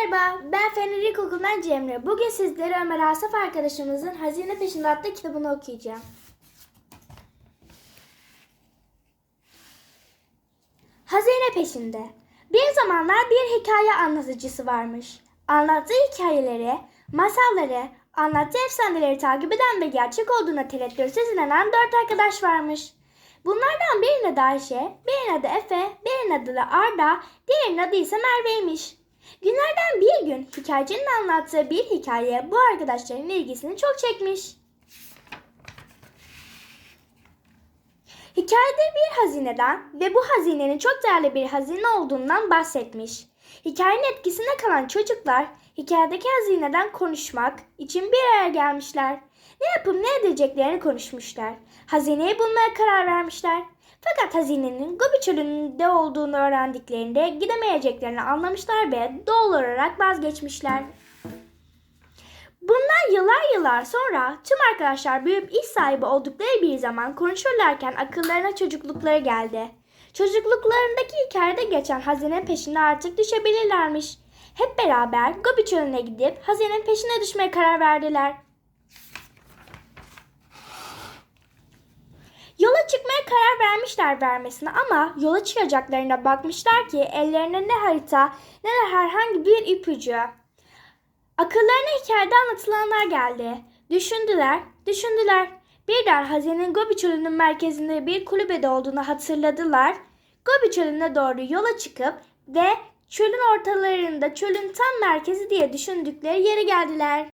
Merhaba, ben Fener İlkokulu'ndan Cemre. Bugün sizlere Ömer Asaf arkadaşımızın Hazine Peşinde adlı kitabını okuyacağım. Hazine Peşinde Bir zamanlar bir hikaye anlatıcısı varmış. Anlattığı hikayeleri, masalları, anlattığı efsaneleri takip eden ve gerçek olduğuna tereddütsüz inanan dört arkadaş varmış. Bunlardan birinin adı Ayşe, birinin adı Efe, birinin adı da Arda, diğerinin adı ise Merve'ymiş. Günlerden bir gün hikayecinin anlattığı bir hikaye bu arkadaşların ilgisini çok çekmiş. Hikayede bir hazineden ve bu hazinenin çok değerli bir hazine olduğundan bahsetmiş. Hikayenin etkisine kalan çocuklar hikayedeki hazineden konuşmak için bir araya gelmişler. Ne yapıp ne edeceklerini konuşmuşlar. Hazineyi bulmaya karar vermişler. Fakat hazinenin Gobi çölünde olduğunu öğrendiklerinde gidemeyeceklerini anlamışlar ve doğal olarak vazgeçmişler. Bundan yıllar yıllar sonra tüm arkadaşlar büyüyüp iş sahibi oldukları bir zaman konuşurlarken akıllarına çocuklukları geldi. Çocukluklarındaki hikayede geçen hazinenin peşine artık düşebilirlermiş. Hep beraber Gobi çölüne gidip hazinenin peşine düşmeye karar verdiler. Yola çıkmaya karar vermişler vermesine ama yola çıkacaklarına bakmışlar ki ellerine ne harita ne de herhangi bir ipucu. Akıllarına hikayede anlatılanlar geldi. Düşündüler, düşündüler. Birden hazinenin Gobi çölünün merkezinde bir kulübede olduğunu hatırladılar. Gobi çölüne doğru yola çıkıp ve çölün ortalarında çölün tam merkezi diye düşündükleri yere geldiler.